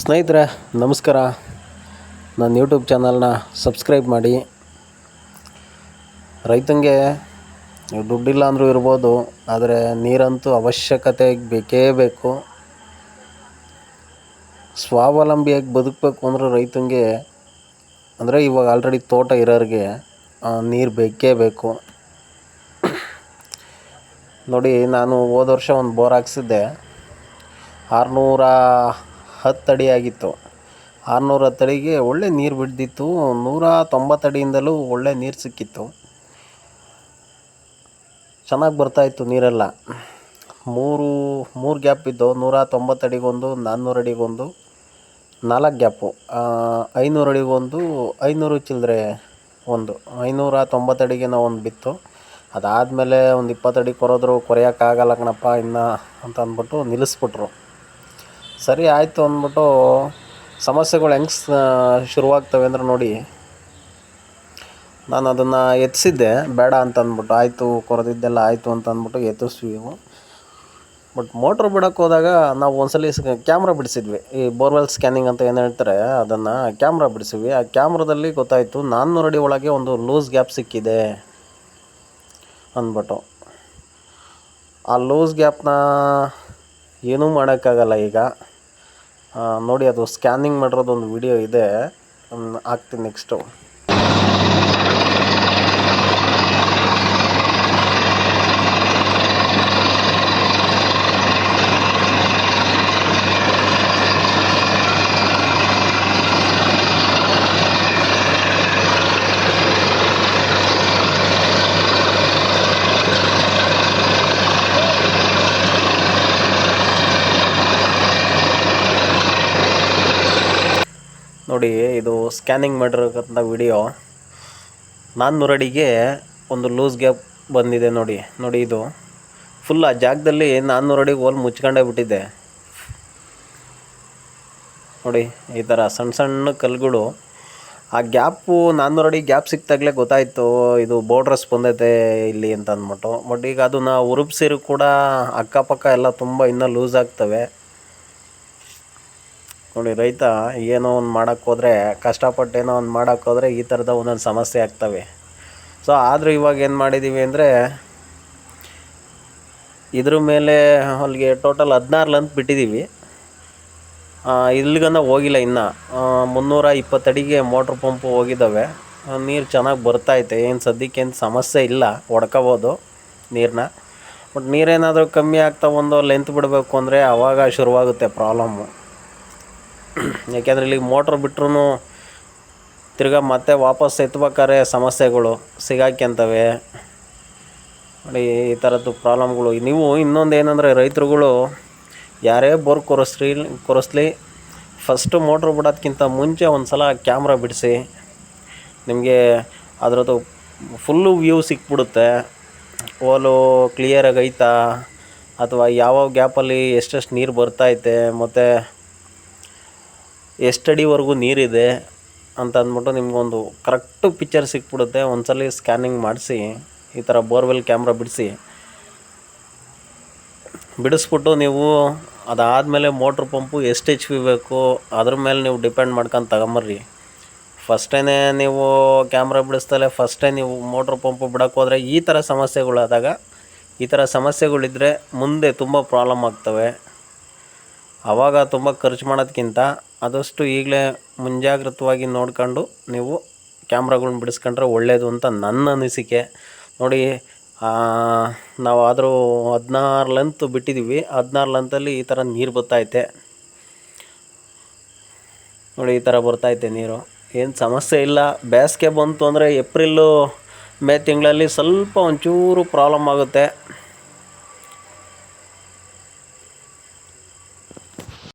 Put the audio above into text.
ಸ್ನೇಹಿತರೆ, ನಮಸ್ಕಾರ. ನನ್ನ ಯೂಟ್ಯೂಬ್ ಚಾನಲ್ನ ಸಬ್ಸ್ಕ್ರೈಬ್ ಮಾಡಿ. ರೈತಂಗೆ ದುಡ್ಡಿಲ್ಲ ಅಂದರೂ ಇರ್ಬೋದು, ಆದರೆ ನೀರಂತೂ ಅವಶ್ಯಕತೆ ಬೇಕೇ ಬೇಕು. ಸ್ವಾವಲಂಬಿಯಾಗಿ ಬದುಕಬೇಕು ಅಂದರೆ ರೈತಂಗೆ, ಅಂದರೆ ಇವಾಗ ಆಲ್ರೆಡಿ ತೋಟ ಇರೋರಿಗೆ ನೀರು ಬೇಕೇ ಬೇಕು. ನೋಡಿ, ನಾನು ಹೋದ ವರ್ಷ ಒಂದು ಬೋರ್ ಹಾಕ್ಸಿದ್ದೆ. ಆರುನೂರ ಹತ್ತು ಅಡಿ ಆಗಿತ್ತು. ಆರುನೂರ ಹತ್ತು ಅಡಿಗೆ ಒಳ್ಳೆ ನೀರು ಬಿಡ್ದಿತ್ತು. ನೂರ ತೊಂಬತ್ತು ಅಡಿಯಿಂದಲೂ ಒಳ್ಳೆ ನೀರು ಸಿಕ್ಕಿತ್ತು. ಚೆನ್ನಾಗಿ ಬರ್ತಾಯಿತ್ತು ನೀರೆಲ್ಲ. ಮೂರು ಮೂರು ಗ್ಯಾಪ್ ಇದ್ದವು. ನೂರ ತೊಂಬತ್ತು ಅಡಿಗೊಂದು, ನಾನ್ನೂರು ಅಡಿಗೊಂದು, ನಾಲ್ಕು ಗ್ಯಾಪು. ಐನೂರು ಅಡಿಗೊಂದು, ಐನೂರು ಚಿಲ್ಲರೆ ಒಂದು. ಐನೂರ ತೊಂಬತ್ತು ಅಡಿಗೆ ಒಂದು ಬಿತ್ತು. ಅದಾದಮೇಲೆ ಒಂದು ಇಪ್ಪತ್ತು ಅಡಿ ಕೊರೋದ್ರು ಕೊರೆಯೋಕ್ಕಾಗಲ್ಲ ಕಣಪ್ಪ, ಇನ್ನು ಅಂತ ಅಂದ್ಬಿಟ್ಟು ನಿಲ್ಲಿಸ್ಬಿಟ್ರು. ಸರಿ ಆಯಿತು ಅಂದ್ಬಿಟ್ಟು ಸಮಸ್ಯೆಗಳು ಹೆಂಗೆ ಶುರುವಾಗ್ತವೆ ಅಂದ್ರೆ ನೋಡಿ. ನಾನು ಅದನ್ನು ಎತ್ತಿಸಿದ್ದೆ ಬೇಡ ಅಂತ ಅಂದ್ಬಿಟ್ಟು ಆಯಿತು ಕೊರೆದಿದ್ದೆಲ್ಲ ಆಯಿತು ಅಂತ ಅಂದ್ಬಿಟ್ಟು ಎತ್ತಿಸ್ವಿ ಬಟ್ ಮೋಟ್ರ್ ಬಿಡೋಕ್ಕೆ ಹೋದಾಗ ನಾವು ಒಂದ್ಸಲ ಕ್ಯಾಮ್ರಾ ಬಿಡಿಸಿದ್ವಿ. ಈ ಬೋರ್ವೆಲ್ ಸ್ಕ್ಯಾನಿಂಗ್ ಅಂತ ಏನು ಹೇಳ್ತಾರೆ, ಅದನ್ನು ಕ್ಯಾಮ್ರಾ ಬಿಡಿಸಿದ್ವಿ. ಆ ಕ್ಯಾಮ್ರಾದಲ್ಲಿ ಗೊತ್ತಾಯಿತು ನಾನ್ನೂರು ಅಡಿ ಒಳಗೆ ಒಂದು ಲೂಸ್ ಗ್ಯಾಪ್ ಸಿಕ್ಕಿದೆ ಅಂದ್ಬಿಟ್ಟು. ಆ ಲೂಸ್ ಗ್ಯಾಪ್ನ ಏನೂ ಮಾಡೋಕ್ಕಾಗಲ್ಲ ಈಗ. ನೋಡಿ ಅದು ಸ್ಕ್ಯಾನಿಂಗ್ ಮಾಡಿರೋದು ಒಂದು ವಿಡಿಯೋ ಇದೆ ಹಾಕ್ತೀನಿ ನೆಕ್ಸ್ಟು ನೋಡಿ, ಇದು ಸ್ಕ್ಯಾನಿಂಗ್ ಮಾಡಿರೋಕ್ಕಂಥ ವಿಡಿಯೋ ನಾನ್ನೂರು ಅಡಿಗೆ ಒಂದು ಲೂಸ್ ಗ್ಯಾಪ್ ಬಂದಿದೆ ನೋಡಿ ನೋಡಿ ಇದು. ಫುಲ್ ಆ ಜಾಗದಲ್ಲಿ ನಾನ್ನೂರು ಅಡಿಗೆ ಹೋಲ್ ಮುಚ್ಕೊಂಡೇ ಬಿಟ್ಟಿದೆ ನೋಡಿ, ಈ ಥರ ಸಣ್ಣ ಸಣ್ಣ ಕಲ್ಲುಗಳು. ಆ ಗ್ಯಾಪು ನಾನ್ನೂರು ಅಡಿ ಗ್ಯಾಪ್ ಸಿಕ್ತಾಗಲೇ ಗೊತ್ತಾಯಿತು, ಇದು ಬೋರ್ಡ್ರಸ್ ಬಂದೈತೆ ಇಲ್ಲಿ ಅಂತ ಅಂದ್ಬಿಟ್ಟು. ಬಟ್ ಈಗ ಅದನ್ನು ಉರುಪ್ಸಿರು ಕೂಡ ಅಕ್ಕಪಕ್ಕ ಎಲ್ಲ ತುಂಬ ಇನ್ನೂ ಲೂಸ್ ಆಗ್ತವೆ. ನೋಡಿ, ರೈತ ಏನೋ ಒಂದು ಮಾಡೋಕ್ಕೋದ್ರೆ ಕಷ್ಟಪಟ್ಟು ಏನೋ ಒಂದು ಮಾಡೋಕ್ಕೋದ್ರೆ ಈ ಥರದ ಒಂದೊಂದು ಸಮಸ್ಯೆ ಆಗ್ತವೆ. ಸೊ ಆದರೂ ಇವಾಗ ಏನು ಮಾಡಿದ್ದೀವಿ ಅಂದರೆ, ಇದ್ರ ಮೇಲೆ ಅಲ್ಲಿಗೆ ಟೋಟಲ್ ಹದಿನಾರು ಲಂತ್ ಬಿಟ್ಟಿದ್ದೀವಿ ಇಲ್ಲಿಗನ ಹೋಗಿಲ್ಲ ಇನ್ನು. ಮುನ್ನೂರ ಇಪ್ಪತ್ತಡಿಗೆ ಮೋಟ್ರ್ ಪಂಪು ಹೋಗಿದ್ದಾವೆ. ನೀರು ಚೆನ್ನಾಗಿ ಬರ್ತೈತೆ ಏನು ಸದ್ಯಕ್ಕೇನು ಸಮಸ್ಯೆ ಇಲ್ಲ ಹೊಡ್ಕೋಬೋದು ನೀರನ್ನ ಬಟ್ ನೀರೇನಾದರೂ ಕಮ್ಮಿ ಆಗ್ತಾ ಒಂದು ಲೆಂತ್ ಬಿಡಬೇಕು ಅಂದರೆ ಆವಾಗ ಶುರುವಾಗುತ್ತೆ ಪ್ರಾಬ್ಲಮ್ಮು ಯಾಕೆಂದರೆ ಇಲ್ಲಿಗೆ ಮೋಟ್ರ್ ಬಿಟ್ರೂ ತಿರ್ಗಾ ಮತ್ತೆ ವಾಪಸ್ ಎತ್ಬೇಕಾದ್ರೆ ಸಮಸ್ಯೆಗಳು ಸಿಗಾಕ್ಯಂತವೆ ನೋಡಿ, ಈ ಥರದ್ದು ಪ್ರಾಬ್ಲಮ್ಗಳು. ನೀವು ಇನ್ನೊಂದು ಏನಂದರೆ ರೈತರುಗಳು ಯಾರೇ ಬೋರ್ ಕೊರೆಸ್ರಿ, ಕೊರೆಸ್ಲಿ ಫಸ್ಟು ಮೋಟ್ರ್ ಬಿಡೋದ್ಕಿಂತ ಮುಂಚೆ ಒಂದು ಸಲ ಕ್ಯಾಮ್ರಾ ಬಿಡಿಸಿ. ನಿಮಗೆ ಅದರದ್ದು ಫುಲ್ಲು ವ್ಯೂ ಸಿಕ್ಬಿಡುತ್ತೆ. ಓಲು ಕ್ಲಿಯರಾಗಿ ಐತಾ ಅಥವಾ ಯಾವ ಗ್ಯಾಪಲ್ಲಿ ಎಷ್ಟೆಷ್ಟು ನೀರು ಬರ್ತೈತೆ ಮತ್ತು ಎಷ್ಟಡಿವರೆಗೂ ನೀರಿದೆ ಅಂತ ಅಂದ್ಬಿಟ್ಟು ನಿಮಗೊಂದು ಕರೆಕ್ಟು ಪಿಕ್ಚರ್ ಸಿಕ್ಬಿಡುತ್ತೆ. ಒಂದ್ಸಲ ಸ್ಕ್ಯಾನಿಂಗ್ ಮಾಡಿಸಿ, ಈ ಥರ ಬೋರ್ವೆಲ್ ಕ್ಯಾಮ್ರಾ ಬಿಡಿಸಿ. ಬಿಡಿಸ್ಬಿಟ್ಟು ನೀವು ಅದಾದಮೇಲೆ ಮೋಟ್ರ್ ಪಂಪು ಎಷ್ಟು ಎಚ್ ಪಿ ಬೇಕು, ಅದ್ರ ಮೇಲೆ ನೀವು ಡಿಪೆಂಡ್ ಮಾಡ್ಕೊಂಡು ತಗೊಂಬರ್ರಿ. ಫಸ್ಟೇ ನೀವು ಕ್ಯಾಮ್ರಾ ಬಿಡಿಸ್ತಲೇ ಫಸ್ಟೇ ನೀವು ಮೋಟ್ರ್ ಪಂಪು ಬಿಡೋಕೆ ಹೋದರೆ ಈ ಥರ ಸಮಸ್ಯೆಗಳಾದಾಗ, ಈ ಥರ ಸಮಸ್ಯೆಗಳಿದ್ದರೆ ಮುಂದೆ ತುಂಬ ಪ್ರಾಬ್ಲಮ್ ಆಗ್ತವೆ. ಆವಾಗ ತುಂಬ ಖರ್ಚು ಮಾಡೋದ್ಕಿಂತ ಆದಷ್ಟು ಈಗಲೇ ಮುಂಜಾಗ್ರತವಾಗಿ ನೋಡ್ಕೊಂಡು ನೀವು ಕ್ಯಾಮ್ರಾಗಳ್ನ ಬಿಡಿಸ್ಕೊಂಡ್ರೆ ಒಳ್ಳೆಯದು ಅಂತ ನನ್ನ ಅನಿಸಿಕೆ. ನೋಡಿ ನಾವು ಆದರೂ ಹದಿನಾರು ಲೆಂತ್ ಬಿಟ್ಟಿದ್ದೀವಿ. ಹದಿನಾರು ಲೆಂತಲ್ಲಿ ಈ ಥರ ನೀರು ಬರ್ತೈತೆ ನೋಡಿ, ಈ ಥರ ಬರ್ತೈತೆ ನೀರು. ಏನು ಸಮಸ್ಯೆ ಇಲ್ಲ. ಬೇಸಿಗೆ ಬಂತು ಅಂದರೆ ಏಪ್ರಿಲ್ಲು ಮೇ ತಿಂಗಳಲ್ಲಿ ಸ್ವಲ್ಪ ಒಂಚೂರು ಪ್ರಾಬ್ಲಮ್ ಆಗುತ್ತೆ.